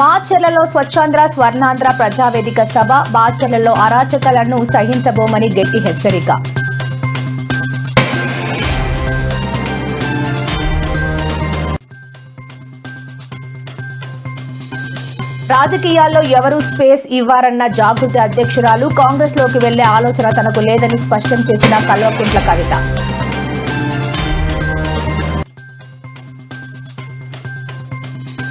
మాచర్లలో స్వచ్ఛాంధ్ర స్వర్ణాంధ్ర ప్రజావేదిక సభ మాచర్లలో అరాచకలను సహించబోమని గట్టి హెచ్చరిక. రాజకీయాల్లో ఎవరూ స్పేస్ ఇవ్వారన్న జాగృతి అధ్యక్షురాలు కాంగ్రెస్లోకి వెళ్ళే ఆలోచన తనకు లేదని స్పష్టం చేసిన కల్వకుంట్ల కవిత.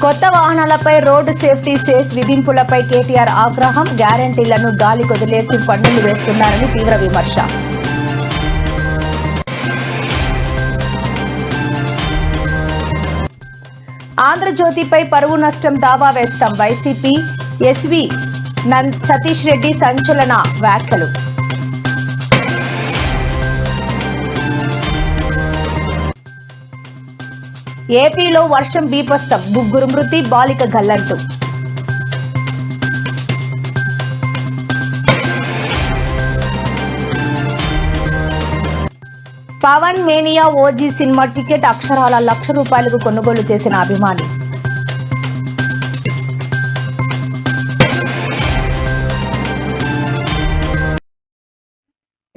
కొత్త వాహనాలపై రోడ్డు సేఫ్టీ సేస్ విధింపులపై కేటీఆర్ ఆగ్రహం గ్యారంటీలను గాలి కొదిలేసి పన్నులు వేస్తున్నారని తీవ్ర విమర్శ. ఆంధ్రజ్యోతిపై పరువు నష్టం దావా వేస్తాం వైసీపీ. ఎస్వి సతీష్ రెడ్డి సంచలన వ్యాఖ్యలు. ఏపీలో వర్షం బీపస్తం ముగ్గురు మృతి బాలిక గల్లంతు. Pawan mania OG cinema ticket అక్షరాల లక్ష రూపాయలకు కొనుగోలు చేసిన అభిమాని.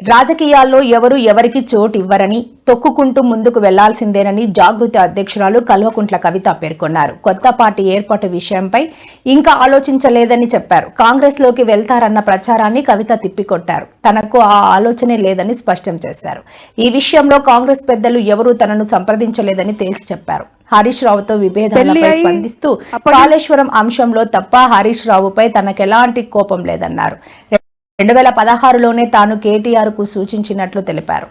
రాజకీయాల్లో ఎవరు ఎవరికి చోటు ఇవ్వరని తొక్కుకుంటూ ముందుకు వెళ్ళాల్సిందేనని జాగృతి అధ్యక్షురాలు కల్వకుంట్ల కవిత పేర్కొన్నారు. కొత్త పార్టీ ఏర్పాటు విషయంపై ఇంకా ఆలోచించలేదని చెప్పారు. కాంగ్రెస్లోకి వెళ్తారన్న ప్రచారాన్ని కవిత తిప్పికొట్టారు. తనకు ఆ ఆలోచనే లేదని స్పష్టం చేశారు. ఈ విషయంలో కాంగ్రెస్ పెద్దలు ఎవరూ తనను సంప్రదించలేదని తేల్చి చెప్పారు. హరీష్ రావుతో విభేదాలపై స్పందిస్తూ కాళేశ్వరం అంశంలో తప్ప హరీష్ రావుపై తనకెలాంటి కోపం లేదన్నారు. రెండు వేల పదహారులోనే తాను కేటీఆర్కు సూచించినట్లు తెలిపారు.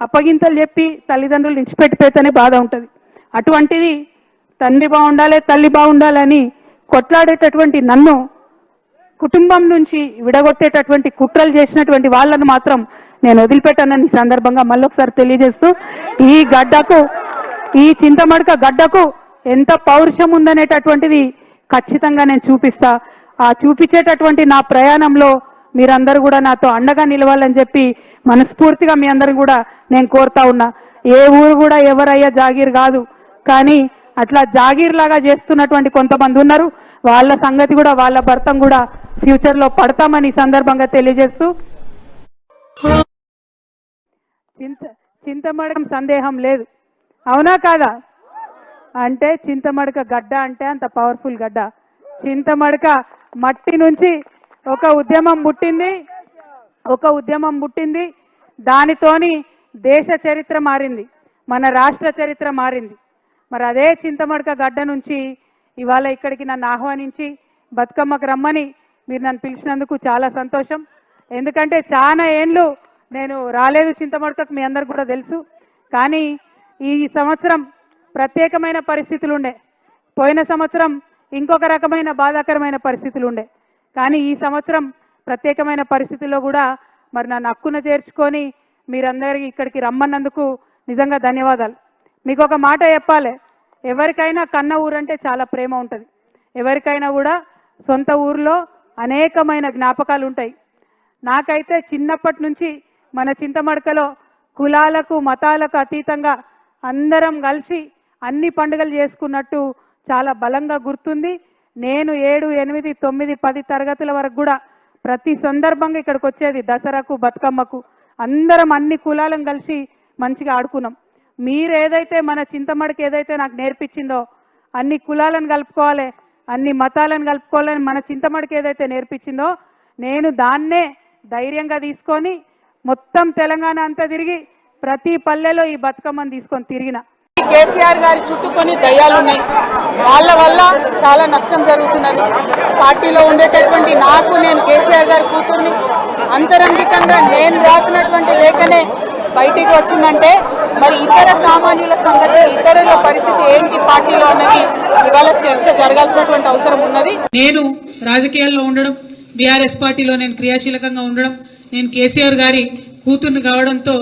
అప్పగింతలు చెప్పి తల్లిదండ్రులు ఇచ్చిపెట్టిపోతేనే బాధ ఉంటుంది. అటువంటిది తండ్రి బాగుండాలి తల్లి బాగుండాలని కొట్లాడేటటువంటి నన్ను కుటుంబం నుంచి విడగొట్టేటటువంటి కుట్రలు చేసినటువంటి వాళ్ళను మాత్రం నేను వదిలిపెట్టానని సందర్భంగా మళ్ళొకసారి తెలియజేస్తూ ఈ గడ్డకు ఈ చింతమడక గడ్డకు ఎంత పౌరుషం ఉందనేటటువంటిది ఖచ్చితంగా నేను చూపిస్తా. ఆ చూపించేటటువంటి నా ప్రయాణంలో మీరందరూ కూడా నాతో అండగా నిలవాలని చెప్పి మనస్ఫూర్తిగా మీ అందరూ కూడా నేను కోరుతా ఉన్నా. ఏ ఊరు కూడా ఎవరయ్యా జాగీర్ కాదు. కానీ అట్లా జాగీర్ లాగా చేస్తున్నటువంటి కొంతమంది ఉన్నారు. వాళ్ళ సంగతి కూడా వాళ్ళ భర్తం కూడా ఫ్యూచర్లో పడతామని సందర్భంగా తెలియజేస్తూ చింత చింతమడం సందేహం లేదు. అవునా కాదా? అంటే చింతమడక గడ్డ అంటే అంత పవర్ఫుల్ గడ్డ. చింతమడక మట్టి నుంచి ఒక ఉద్యమం పుట్టింది ఒక ఉద్యమం పుట్టింది దానితోని దేశ చరిత్ర మారింది మన రాష్ట్ర చరిత్ర మారింది. మరి అదే చింతమడక గడ్డ నుంచి ఇవాళ ఇక్కడికి నన్ను ఆహ్వానించి బతుకమ్మకు రమ్మని మీరు నన్ను పిలిచినందుకు చాలా సంతోషం. ఎందుకంటే చాలా ఏండ్లు నేను రాలేదు చింతమడకకు మీ అందరు కూడా తెలుసు. కానీ ఈ సంవత్సరం ప్రత్యేకమైన పరిస్థితులు ఉండే పోయిన సంవత్సరం ఇంకొక రకమైన బాధాకరమైన పరిస్థితులు ఉండే కానీ ఈ సంవత్సరం ప్రత్యేకమైన పరిస్థితుల్లో కూడా మరి నన్ను హక్కున చేర్చుకొని మీరందరికీ ఇక్కడికి రమ్మన్నందుకు నిజంగా ధన్యవాదాలు. మీకు ఒక మాట చెప్పాలి. ఎవరికైనా కన్న ఊరంటే చాలా ప్రేమ ఉంటుంది. ఎవరికైనా కూడా సొంత ఊర్లో అనేకమైన జ్ఞాపకాలు ఉంటాయి నాకైతే చిన్నప్పటి నుంచి మన చింతమడకలో కులాలకు మతాలకు అతీతంగా అందరం కలిసి అన్ని పండుగలు చేసుకున్నట్టు చాలా బలంగా గుర్తుంది. నేను ఏడు ఎనిమిది తొమ్మిది పది తరగతుల వరకు కూడా ప్రతి సందర్భంగా ఇక్కడికి వచ్చేది దసరాకు బతుకమ్మకు. అందరం అన్ని కులాలను కలిసి మంచిగా ఆడుకున్నాం. మీరు ఏదైతే మన చింతమడికి ఏదైతే నాకు నేర్పించిందో అన్ని కులాలను కలుపుకోవాలి అన్ని మతాలను కలుపుకోవాలని మన చింతమడికి ఏదైతే నేర్పించిందో నేను దాన్నే ధైర్యంగా తీసుకొని మొత్తం తెలంగాణ అంతా తిరిగి ప్రతి పల్లెలో ఈ బతుకమ్మని తీసుకొని తిరిగిన. కేసీఆర్ గారి చుట్టూ కొన్ని దయ్యాలు ఉన్నాయి వాళ్ళ వల్ల చాలా నష్టం జరుగుతున్నది. పార్టీలో ఉండేటటువంటి నాకు నేను కేసీఆర్ గారి కూతుర్ని అంతరంగికంగా నేను రాసినటువంటి లేఖనే బయటికి వచ్చిందంటే మరి ఇతర సామాన్యుల సంగతి ఇతరుల పరిస్థితి ఏంటి పార్టీలో అన్నది ఇవాళ చర్చ జరగాల్సినటువంటి అవసరం ఉన్నది. నేను రాజకీయాల్లో ఉండడం బీఆర్ఎస్ పార్టీలో నేను క్రియాశీలకంగా ఉండడం నేను కేసీఆర్ గారి కూతుర్ని కావడంతో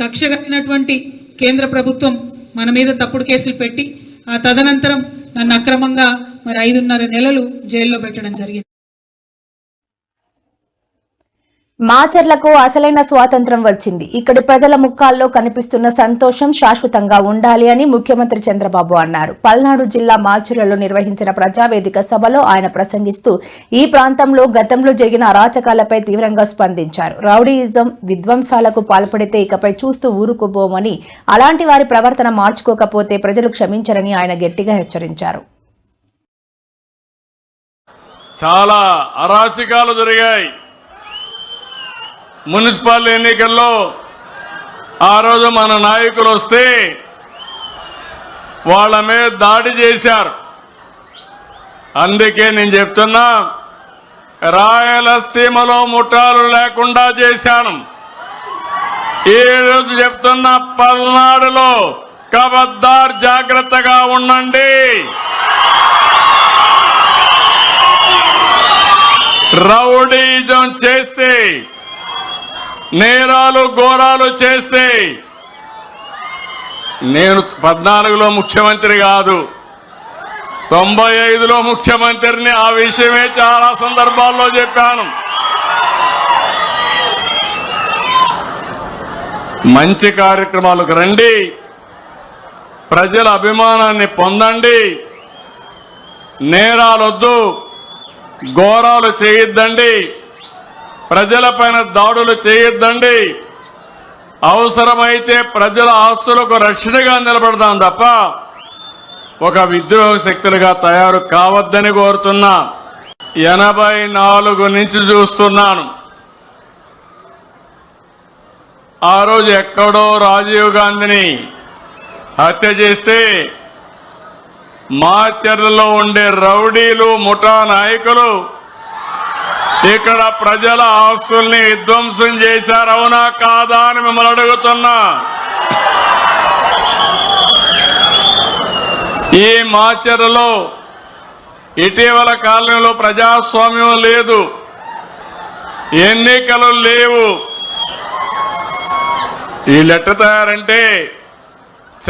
కక్ష కట్టినటువంటి కేంద్ర ప్రభుత్వం మన మీద తప్పుడు కేసులు పెట్టి ఆ తదనంతరం నన్ను అక్రమంగా మరి ఐదున్నర నెలలు జైల్లో పెట్టడం జరిగింది. మాచర్లకు అసలైన స్వాతంత్రం వచ్చింది. ఇక్కడి ప్రజల ముఖాల్లో కనిపిస్తున్న సంతోషం శాశ్వతంగా ఉండాలి అని ముఖ్యమంత్రి చంద్రబాబు అన్నారు. పల్నాడు జిల్లా మాచర్లలో నిర్వహించిన ప్రజావేదిక సభలో ఆయన ప్రసంగిస్తూ ఈ ప్రాంతంలో గతంలో జరిగిన అరాచకాలపై తీవ్రంగా స్పందించారు. రౌడీయిజం విధ్వంసాలకు పాల్పడితే ఇకపై చూస్తూ ఊరుకుపోమని అలాంటి వారి ప్రవర్తన మార్చుకోకపోతే ప్రజలు క్షమించరని ఆయన గట్టిగా హెచ్చరించారు. చాలా అరాచకాలు జరిగాయి. మున్సిపల్ ఎన్నికల్లో ఆ రోజు మన నాయకులు వస్తే వాళ్ళ మీద దాడి చేశారు. అందుకే నేను చెప్తున్నా రాయలసీమలో ముఠాలు లేకుండా చేశాను. ఈరోజు రోజు చెప్తున్న పల్నాడులో కబద్దార్ జాగ్రత్తగా ఉండండి. రౌడీజం చేస్తే నేరాలు ఘోరాలు చేస్తే నేను పద్నాలుగులో ముఖ్యమంత్రి కాదు. తొంభై ఐదులో ముఖ్యమంత్రిని ఆ విషయమే చాలా సందర్భాల్లో చెప్పాను. మంచి కార్యక్రమాలకు రండి. ప్రజల అభిమానాన్ని పొందండి. నేరాలొద్దు ఘోరాలు చేయొద్దండి. ప్రజల పైన దాడులు చేయొద్దండి. అవసరమైతే ప్రజల ఆస్తులకు రక్షణగా నిలబడదాం తప్ప ఒక విద్రోహ శక్తులుగా తయారు కావద్దని కోరుతున్నా. ఎనభై నాలుగు నుంచి చూస్తున్నాను. ఆ రోజు ఎక్కడో రాజీవ్ గాంధీని హత్య చేస్తే మాచర్లలో ఉండే రౌడీలు ముఠా నాయకులు ఇక్కడ ప్రజల ఆస్తుల్ని విధ్వంసం చేశారు అవునా కాదా అని మిమ్మల్ని అడుగుతున్నా. ఈ మాచరలో ఇటీవల కాలంలో ప్రజాస్వామ్యం లేదు ఎన్నికలు లేవు. ఈ లెటర్ తయారంటే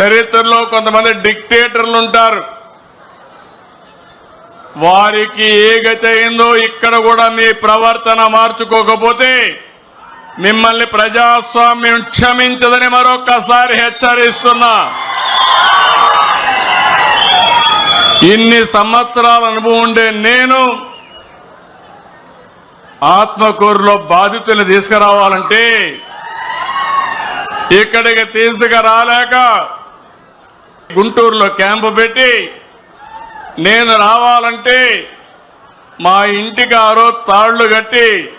చరిత్రలో కొంతమంది డిక్టేటర్లు ఉంటారు. వారికి ఏ గతి అయిందో ఇక్కడ కూడా మీ ప్రవర్తన మార్చుకోకపోతే మిమ్మల్ని ప్రజాస్వామ్యం క్షమించదని మరొక్కసారి హెచ్చరిస్తున్నా. ఇన్ని సంవత్సరాల అనుభవం ఉండే నేను ఆత్మకూరులో బాధితుల్ని తీసుకురావాలంటే ఇక్కడికి తీసుకురాలేక గుంటూరులో క్యాంపు పెట్టి నేను రావాలంటే మా ఇంటి ఆ తాళ్ళు కట్టి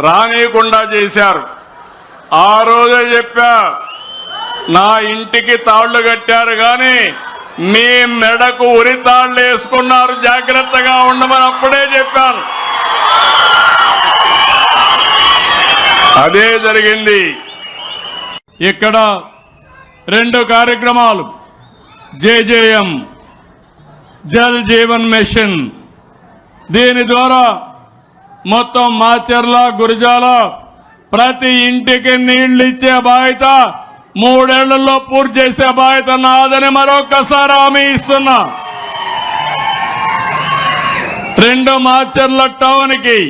రానియకుండా చేశారు. ఆ రోజే చెప్పా నా ఇంటికి తాళ్ళు కట్టారు కానీ మీ మెడకు ఉరి తాళ్ళు వేసుకున్నారు జాగ్రత్తగా ఉండమని అప్పుడే చెప్పాను. అదే జరిగింది. ఇక్కడ రెండు కార్యక్రమాలు. JJM Jal Jeevan mission. దీని ద్వారా మొత్తం మాచర్ల గురిజాల ప్రతి ఇంటికి నీళ్ళు ఇచ్చే బాధ్యత మూడేళ్ళలో పూర్తి చేసే బాధ్యత నాదని మరొకసారి హామీ ఇస్తున్నా. రెండు మాచర్ల టౌన్కి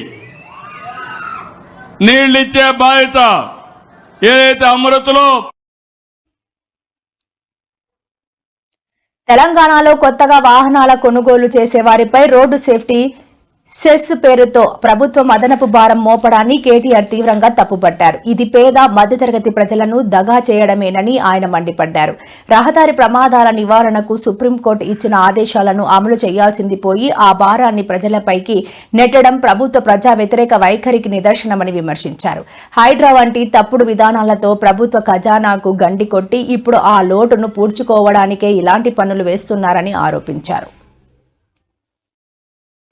నీళ్ళిచ్చే బాధ్యత ఏదైతే అమృతలో తెలంగాణలో కొత్తగా వాహనాల కొనుగోలు చేసే వారిపై రోడ్డు సేఫ్టీ సెస్ పేరుతో ప్రభుత్వం అదనపు భారం మోపడాన్ని కేటీఆర్ తీవ్రంగా తప్పుపట్టారు. ఇది పేద మధ్యతరగతి ప్రజలను దగా చేయడమేనని ఆయన మండిపడ్డారు. రహదారి ప్రమాదాల నివారణకు సుప్రీంకోర్టు ఇచ్చిన ఆదేశాలను అమలు చేయాల్సింది పోయి ఆ భారాన్ని ప్రజలపైకి నెట్టడం ప్రభుత్వ ప్రజా వ్యతిరేక వైఖరికి నిదర్శనమని విమర్శించారు. హైడ్రా వంటి తప్పుడు విధానాలతో ప్రభుత్వ ఖజానాకు గండి కొట్టి ఇప్పుడు ఆ లోటును పూడ్చుకోవడానికే ఇలాంటి పనులు వేస్తున్నారని ఆరోపించారు.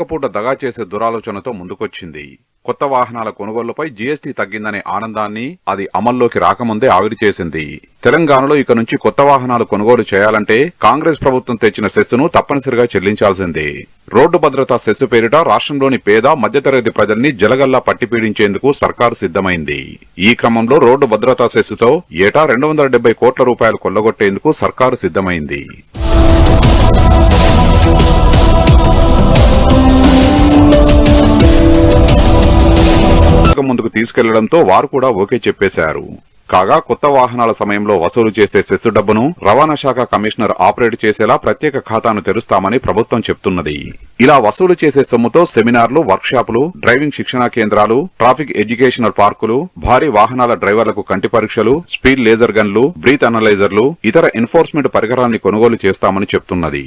పూట దగా చేసే దురాలోచనతో ముందుకొచ్చింది. కొత్త వాహనాల కొనుగోళ్ళపై జీఎస్టీ తగ్గిందనే ఆనందాన్ని అది అమల్లోకి రాకముందే ఆవిరి చేసింది. తెలంగాణలో ఇక నుంచి కొత్త వాహనాలు కొనుగోలు చేయాలంటే కాంగ్రెస్ ప్రభుత్వం తెచ్చిన సెస్సును తప్పనిసరిగా చెల్లించాల్సిందే. రోడ్డు భద్రతా సెస్సు పేరిట రాష్ట్రంలోని పేద మధ్యతరగతి ప్రజల్ని జలగల్లా పట్టిపీడించేందుకు సర్కారు సిద్ధమైంది. ఈ క్రమంలో రోడ్డు భద్రతా సెస్సుతో ఏటా రెండు వందల కోట్ల రూపాయలు కొల్లగొట్టేందుకు సర్కారు పథకం ముందుకు తీసుకెళ్ళడంతో వారు కూడా ఓకే చెప్పేశారు. కాగా కొత్త వాహనాల సమయంలో వసూలు చేసే సెస్సు డబ్బును రవాణా శాఖ కమిషనర్ ఆపరేట్ చేసేలా ప్రత్యేక ఖాతాను తెరుస్తామని ప్రభుత్వం చెప్తున్నది. ఇలా వసూలు చేసే సొమ్ముతో సెమినార్లు వర్క్షాపులు డ్రైవింగ్ శిక్షణా కేంద్రాలు ట్రాఫిక్ ఎడ్యుకేషనల్ పార్కులు భారీ వాహనాల డ్రైవర్లకు కంటి పరీక్షలు స్పీడ్ లేజర్ గన్లు బ్రీత్ అనలైజర్లు ఇతర ఎన్ఫోర్స్మెంట్ పరికరాల్ని కొనుగోలు చేస్తామని చెప్తున్నది.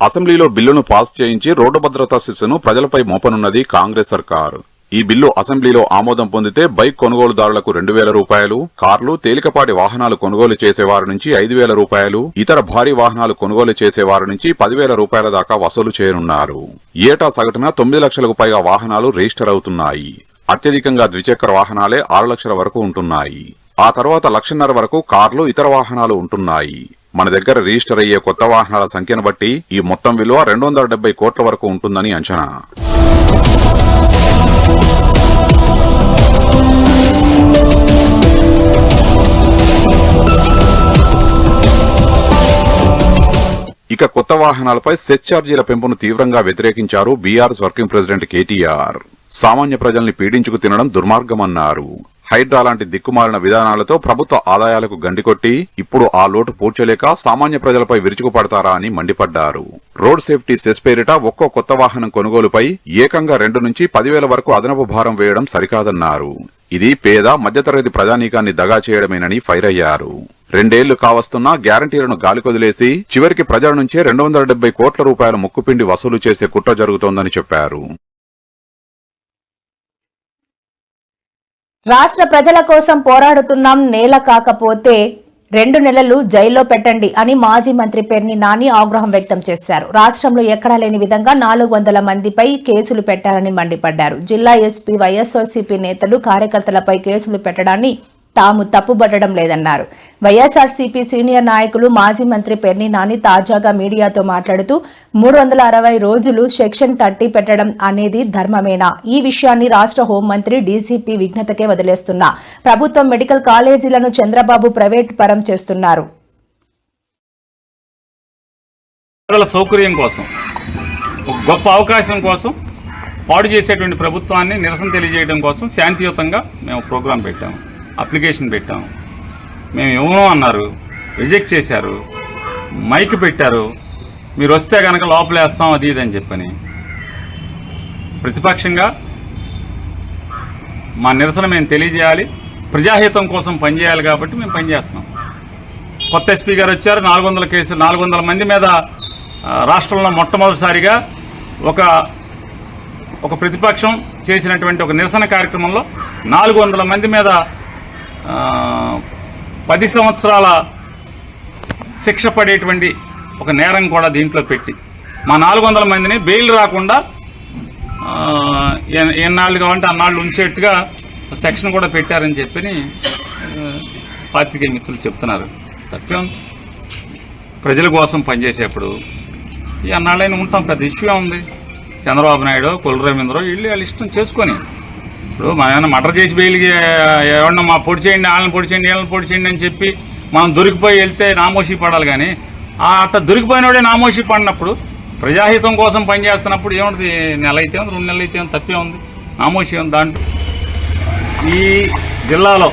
అసెంబ్లీలో బిల్లును పాస్ చేయించి రోడ్డు భద్రతా శిస్సును ప్రజలపై మోపనున్నది కాంగ్రెస్ సర్కార్. ఈ బిల్లు అసెంబ్లీలో ఆమోదం పొందితే బైక్ కొనుగోలుదారులకు రెండు వేల రూపాయలు కార్లు తేలికపాటి వాహనాలు కొనుగోలు చేసేవారి నుంచి ఐదు వేల రూపాయలు ఇతర భారీ వాహనాలు కొనుగోలు చేసేవారి నుంచి పదివేల రూపాయల దాకా వసూలు చేయనున్నారు. ఏటా సగటున తొమ్మిది లక్షలకు పైగా వాహనాలు రిజిస్టర్ అవుతున్నాయి. అత్యధికంగా ద్విచక్ర వాహనాలే ఆరు లక్షల వరకు ఉంటున్నాయి. ఆ తర్వాత లక్షన్నర వరకు కార్లు ఇతర వాహనాలు ఉంటున్నాయి. మన దగ్గర రిజిస్టర్ అయ్యే కొత్త వాహనాల సంఖ్యను బట్టి ఈ మొత్తం విలువ రెండు వందల డెబ్బై కోట్ల వరకు ఉంటుందని అంచనా. ఇక కొత్త వాహనాలపై సెస్ ఛార్జీల పెంపును తీవ్రంగా వ్యతిరేకించారు బీఆర్ఎస్ వర్కింగ్ ప్రెసిడెంట్ కేటీఆర్. సామాన్య ప్రజల్ని పీడించుకు తినడం దుర్మార్గమన్నారు. హైడ్రా లాంటి దిక్కుమాలిన విధానాలతో ప్రభుత్వ ఆదాయాలకు గండికొట్టి ఇప్పుడు ఆ లోటు పూడ్చలేక సామాన్య ప్రజలపై విరుచుకుపడతారా అని మండిపడ్డారు. రోడ్ సేఫ్టీ సెస్ పేరిట ఒక్కో కొత్త వాహనం కొనుగోలుపై ఏకంగా రెండు నుంచి పదివేల వరకు అదనపు భారం వేయడం సరికాదన్నారు. ఇది పేద మధ్యతరగతి ప్రజానీకాన్ని దగా చేయడమేనని ఫైర్ అయ్యారు రెండేళ్ళు కావస్తున్నా గ్యారంటీలను గాలికొదిలేసి చివరికి ప్రజల నుంచే రెండు వందల డెబ్బై కోట్ల రూపాయల ముక్కుపిండి వసూలు చేసే కుట్ర జరుగుతోందని చెప్పారు. రాష్ట్ర ప్రజల కోసం పోరాడుతున్నాం నేల కాకపోతే రెండు నెలలు జైల్లో పెట్టండి అని మాజీ మంత్రి పెర్ని నాని ఆగ్రహం వ్యక్తం చేశారు. రాష్ట్రంలో ఎక్కడా లేని విధంగా నాలుగు వందల మందిపై కేసులు పెట్టారని మండిపడ్డారు. జిల్లా ఎస్పీ వైఎస్ఆర్సీపీ నేతలు కార్యకర్తలపై కేసులు పెట్టడాన్ని తాము తప్పుబట్టడం లేదన్నారు. వైఎస్ఆర్సీపీ సీనియర్ నాయకులు మాజీ మంత్రి పెర్ని నాని తాజాగా మీడియాతో మాట్లాడుతూ మూడు వందల అరవై రోజులు సెక్షన్ థర్టీ పెట్టడం అనేది ధర్మమేనా? ఈ విషయాన్ని రాష్ట్ర హోంమంత్రి డీసీపీ విఘ్నతకే వదిలేస్తున్నా. ప్రభుత్వం మెడికల్ కాలేజీలను చంద్రబాబు ప్రైవేట్ పరం చేస్తున్నారు. సౌకర్యం కోసం గొప్ప అవకాశం కోసం పాడు చేసేటువంటి ప్రభుత్వాన్ని నిరసన తెలియజేయడం కోసం శాంతియుతంగా మేము ప్రోగ్రాం పెట్టాము. అప్లికేషన్ పెట్టాం. మేము ఇవ్వము అన్నారు రిజెక్ట్ చేశారు మైక్ పెట్టారు మీరు వస్తే కనుక లోపలేస్తాం అది ఇది అని చెప్పని. ప్రతిపక్షంగా మా నిరసన మేము తెలియజేయాలి. ప్రజాహితం కోసం పనిచేయాలి కాబట్టి మేము పనిచేస్తున్నాం. కొత్త ఎస్పీ గారు వచ్చారు నాలుగు వందల కేసులు నాలుగు వందల మంది మీద రాష్ట్రంలో మొట్టమొదటిసారిగా ఒక ఒక ప్రతిపక్షం చేసినటువంటి ఒక నిరసన కార్యక్రమంలో నాలుగు వందల మంది మీద పది సంవత్సరాల శిక్ష పడేటువంటి ఒక నేరం కూడా దీంట్లో పెట్టి మా నాలుగు వందల మందిని బెయిల్ రాకుండా ఎన్నాళ్ళు కావాలంటే అన్నాళ్ళు ఉంచేట్టుగా సెక్షన్ కూడా పెట్టారని చెప్పి పాత్రికేయ మిత్రులు చెప్తున్నారు. తప్పేం ప్రజల కోసం పనిచేసేప్పుడు ఈ అన్నాళ్ళైనా ఉంటాం పెద్ద ఇష్యూ ఉంది చంద్రబాబు నాయుడు కొల్లు రవీంద్ర వీళ్ళు వాళ్ళు ఇష్టం చేసుకొని ఇప్పుడు మనం ఏమైనా మర్డర్ చేసి బెయిల్కి ఎవరన్నా మా పొడి చేయండి వాళ్ళని పొడి చేయండి వీళ్ళని పొడి చేయండి అని చెప్పి మనం దొరికిపోయి వెళ్తే నామోషి పడాలి కానీ ఆ అట్లా దొరికిపోయినోడే నామోషి పడినప్పుడు ప్రజాహితం కోసం పనిచేస్తున్నప్పుడు ఏముంటుంది నెల అయితే ఉంది రెండు నెలలు అయితే ఉంది తప్పే ఉంది. నామోషి ఉంది దాంట్లో. ఈ జిల్లాలో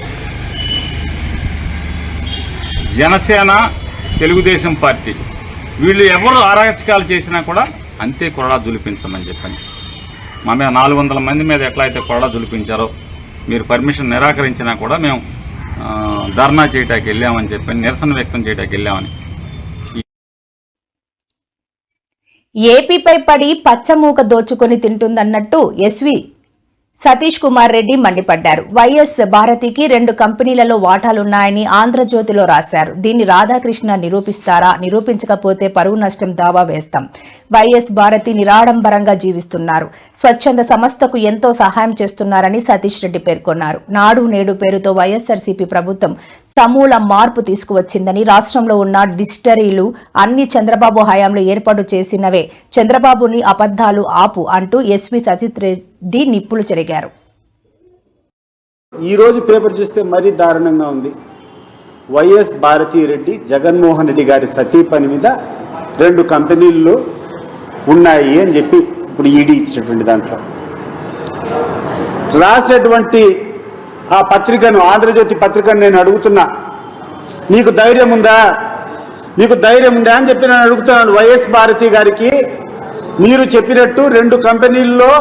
జనసేన తెలుగుదేశం పార్టీ వీళ్ళు ఎవరు అరాచకాలు చేసినా కూడా అంతే కొరడా దులిపించమని చెప్పండి. మా మీద నాలుగు వందల మంది మీద ఎట్లా అయితే కొరడా దులిపించారో మీరు పర్మిషన్ నిరాకరించినా కూడా మేము ధర్నా చేయటానికి వెళ్ళామని చెప్పి నిరసన వ్యక్తం చేయటానికి వెళ్ళామని. ఏపీపై పడి పచ్చమూక దోచుకొని తింటుందన్నట్టు ఎస్వి సతీష్ కుమార్ రెడ్డి మండిపడ్డారు. వైఎస్ భారతికి రెండు కంపెనీలలో వాటాలున్నాయని ఆంధ్రజ్యోతిలో రాశారు. దీన్ని రాధాకృష్ణ నిరూపిస్తారా? నిరూపించకపోతే పరువు నష్టం దావా వేస్తాం. వైఎస్ భారతి నిరాడంబరంగా జీవిస్తున్నారు. స్వచ్ఛంద సంస్థకు ఎంతో సహాయం చేస్తున్నారని సతీష్ రెడ్డి పేర్కొన్నారు. నాడు నేడు పేరుతో వైఎస్ఆర్సీపీ ప్రభుత్వం సమూల మార్పు తీసుకువచ్చిందని రాష్ట్రంలో ఉన్న డిస్టరీలు అన్ని చంద్రబాబు హయాంలో ఏర్పాటు చేసినవే. చంద్రబాబుని అబద్ధాలు ఆపు అంటూ ఎస్వి సతీష్ రెడ్డి నిప్పులు చెరిగారు. ఈరోజు పేపర్ చూస్తే మరీ దారుణంగా ఉంది. వైఎస్ భారతీరెడ్డి జగన్మోహన్ రెడ్డి గారి సతీ పని మీద రెండు కంపెనీలు ఉన్నాయి అని చెప్పి ఇప్పుడు ఈడీ ఇచ్చినటువంటి దాంట్లో. రాసేటువంటి ఆ పత్రికను ఆంధ్రజ్యోతి పత్రికను నేను అడుగుతున్నా. నీకు ధైర్యం ఉందా? నీకు ధైర్యం ఉందా అని చెప్పి నేను అడుగుతున్నాను వైఎస్ భారతి గారికి. మీరు చెప్పినట్టు రెండు కంపెనీల్లో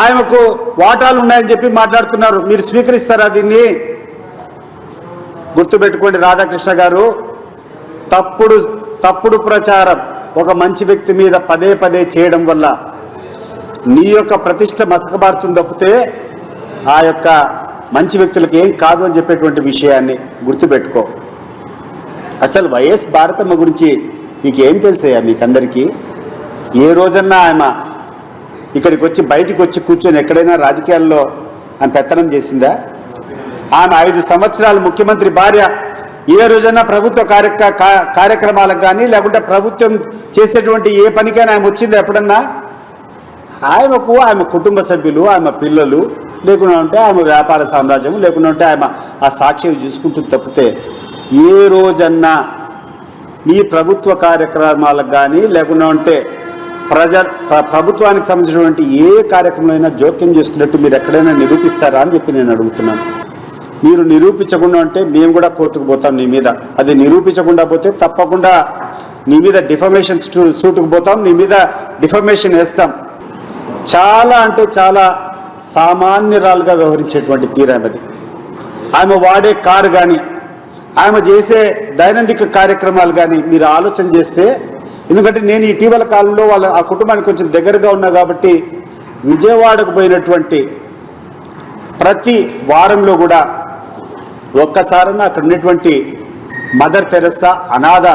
ఆయనకు వాటాలు ఉన్నాయని చెప్పి మాట్లాడుతున్నారు. మీరు స్వీకరిస్తారా దీన్ని? గుర్తుపెట్టుకోండి రాధాకృష్ణ గారు తప్పుడు తప్పుడు ప్రచారం ఒక మంచి వ్యక్తి మీద పదే పదే చేయడం వల్ల నీ యొక్క ప్రతిష్ట మసకబారుతుంది తప్పితే ఆ యొక్క మంచి వ్యక్తులకు ఏం కాదు అని చెప్పేటువంటి విషయాన్ని గుర్తుపెట్టుకో. అసలు వైఎస్ భారతమ్మ గురించి మీకు ఏం తెలుసయ్యా మీకందరికీ? ఏ రోజన్నా ఆమె ఇక్కడికి వచ్చి బయటికి వచ్చి కూర్చొని ఎక్కడైనా రాజకీయాల్లో ఆమె పెత్తనం చేసిందా? ఆమె ఐదు సంవత్సరాలు ముఖ్యమంత్రి భార్య ఏ రోజైనా ప్రభుత్వ కార్య కా- కార్యక్రమాలకు కానీ లేకుంటే ప్రభుత్వం చేసేటువంటి ఏ పనికైనా ఆమె వచ్చిందా ఎప్పుడన్నా? ఆమెకు ఆమె కుటుంబ సభ్యులు ఆమె పిల్లలు లేకుండా ఉంటే ఆమె వ్యాపార సామ్రాజ్యం లేకుండా ఉంటే ఆమె ఆ సాక్షి చూసుకుంటూ తప్పితే ఏ రోజన్నా మీ ప్రభుత్వ కార్యక్రమాలకు కానీ లేకుండా ఉంటే ప్రజ ప్రభుత్వానికి సంబంధించినటువంటి ఏ కార్యక్రమం జోక్యం చేసుకున్నట్టు మీరు ఎక్కడైనా నిరూపిస్తారా అని చెప్పి నేను అడుగుతున్నాను. మీరు నిరూపించకుండా ఉంటే మేము కూడా కోర్టుకు పోతాం నీ మీద. అది నిరూపించకుండా పోతే తప్పకుండా నీ మీద డిఫర్మేషన్ సూటుకు పోతాం నీ మీద డిఫర్మేషన్ వేస్తాం. చాలా అంటే చాలా సామాన్యురాలుగా వ్యవహరించేటువంటి తీరామది ఆమె వాడే కారు కానీ ఆమె చేసే దైనందిక కార్యక్రమాలు కానీ మీరు ఆలోచన చేస్తే ఎందుకంటే నేను ఇటీవల కాలంలో వాళ్ళ ఆ కుటుంబానికి కొంచెం దగ్గరగా ఉన్నా కాబట్టి విజయవాడకు పోయినటువంటి ప్రతి వారంలో కూడా ఒక్కసారన్నా అక్కడ ఉన్నటువంటి మదర్ తెరస్సా అనాథ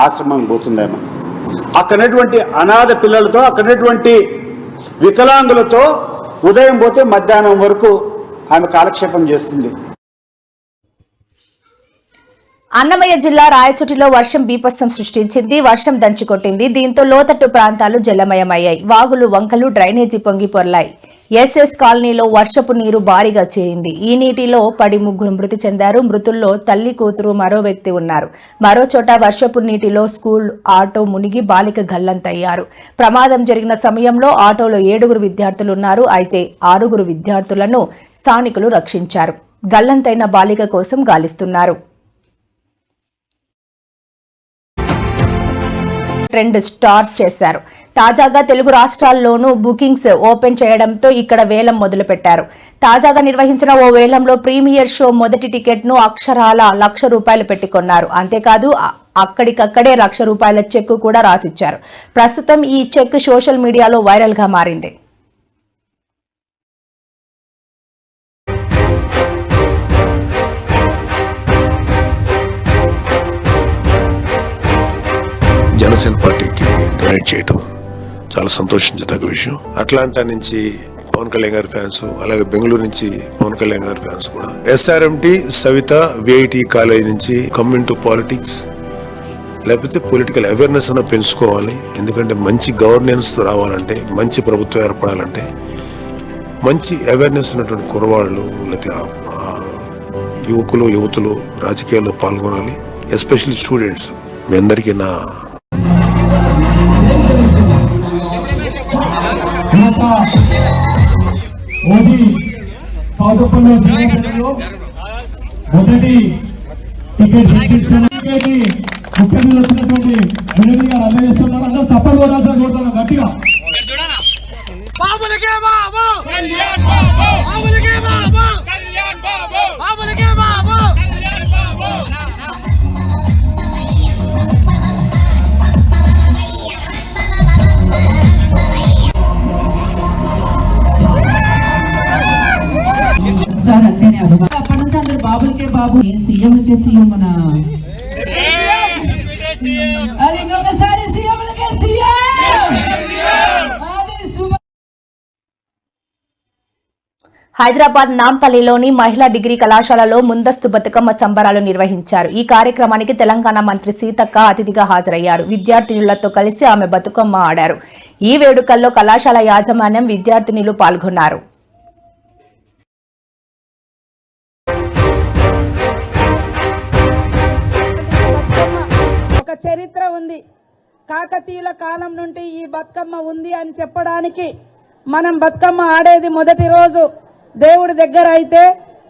ఆశ్రమం పోతుందేమో అక్కడ ఉన్నటువంటి అనాథ పిల్లలతో అక్కడ ఉన్నటువంటి వికలాంగులతో ఉదయం పోతే మధ్యాహ్నం వరకు ఆమె కాలక్షేపం చేస్తుంది. అన్నమయ్య జిల్లా రాయచోటిలో వర్షం బీపస్తం సృష్టించింది వర్షం దంచికొట్టింది. దీంతో లోతట్టు ప్రాంతాలు జలమయమయ్యాయి. వాగులు వంకలు డ్రైనేజీ పొంగి పొర్లాయి ఎస్ఎస్ కాలనీలో వర్షపు నీరు భారీగా చేరింది. ఈ నీటిలో పడి ముగ్గురు మృతి చెందారు. మృతుల్లో తల్లి కూతురు మరో వ్యక్తి ఉన్నారు. మరో చోట వర్షపు నీటిలో స్కూల్ ఆటో మునిగి బాలిక గల్లంతయ్యారు. ప్రమాదం జరిగిన సమయంలో ఆటోలో ఏడుగురు విద్యార్థులు ఉన్నారు. అయితే ఆరుగురు విద్యార్థులను స్థానికులు రక్షించారు. గల్లంతైన బాలిక కోసం గాలిస్తున్నారు. ట్రెండ్ స్టార్ట్ చేశారు. తాజాగా తెలుగు రాష్ట్రాల్లోనూ బుకింగ్స్ ఓపెన్ చేయడంతో ఇక్కడ వేలం మొదలుపెట్టారు. తాజాగా నిర్వహించిన ఓ వేలంలో ప్రీమియర్ షో మొదటి టికెట్ను అక్షరాల లక్ష రూపాయలు పెట్టుకున్నారు. అంతేకాదు అక్కడికక్కడే లక్ష రూపాయల చెక్ కూడా రాసిచ్చారు. ప్రస్తుతం ఈ చెక్ సోషల్ మీడియాలో వైరల్గా మారింది. జనసేన పార్టీకి డొనేట్ చేయటం చాలా సంతోషించదగ్గ విషయం. అట్లాంటా నుంచి పవన్ కళ్యాణ్ గారి ఫ్యాన్స్ అలాగే బెంగళూరు నుంచి పవన్ కళ్యాణ్ గారి ఫ్యాన్స్ కూడా. ఎస్ఆర్ఎంటి సవిత విఐటి కాలేజ్ నుంచి కమ్యూన్ టు పాలిటిక్స్ లేకపోతే పొలిటికల్ అవేర్నెస్ అన్న పెంచుకోవాలి. ఎందుకంటే మంచి గవర్నెన్స్ రావాలంటే మంచి ప్రభుత్వం ఏర్పడాలంటే మంచి అవేర్నెస్ ఉన్నటువంటి కురవాళ్ళు లేకపోతే యువకులు యువతులు రాజకీయాల్లో పాల్గొనాలి. ఎస్పెషల్లీ స్టూడెంట్స్ మీ అందరికీ నా ఓజీ చౌదప్పల్లో శ్రీనివాసరావు మొదటి టికెట్ టికెట్ వచ్చినటువంటి ఎమ్మెల్యే గారు అందజేస్తున్నారు అందరూ చప్పలు కూడా కొడతారు గట్టిగా. బాబులకే బాబు! కళ్యాణ్ బాబు! బాబులకే బాబు! కళ్యాణ్ బాబు! బాబులకే బాబు! సీఎం మన అది ఇంకొకసారి సీఎంలకే సీఎం హైదరాబాద్ నాంపల్లిలోని మహిళా డిగ్రీ కళాశాలలో ముందస్తు బతుకమ్మ సంబరాలు నిర్వహించారు. ఈ కార్యక్రమానికి తెలంగాణ మంత్రి సీతక్క అతిథిగా హాజరయ్యారు. విద్యార్థినులతో కలిసి ఆమె బతుకమ్మ ఆడారు. ఈ వేడుకల్లో కళాశాల యాజమాన్యం విద్యార్థినులు పాల్గొన్నారు. చరిత్ర ఉంది. కాకతీయుల కాలం నుండి ఈ బతుకమ్మ ఉంది అని చెప్పడానికి మనం బతుకమ్మ ఆడేది మొదటి రోజు దేవుడి దగ్గర అయితే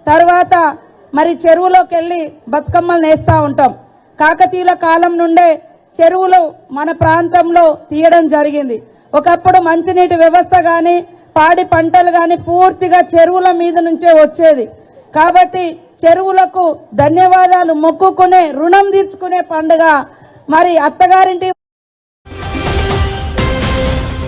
తర్వాత మరి చెరువులోకి వెళ్ళి బతుకమ్మలు నేస్తా ఉంటాం. కాకతీయుల కాలం నుండే చెరువులు మన ప్రాంతంలో తీయడం జరిగింది. ఒకప్పుడు మంచినీటి వ్యవస్థ కానీ పాడి పంటలు కానీ పూర్తిగా చెరువుల మీద నుంచే వచ్చేది. కాబట్టి చెరువులకు ధన్యవాదాలు మొక్కుకునే రుణం తీర్చుకునే పండుగ మరి అత్తగారింటి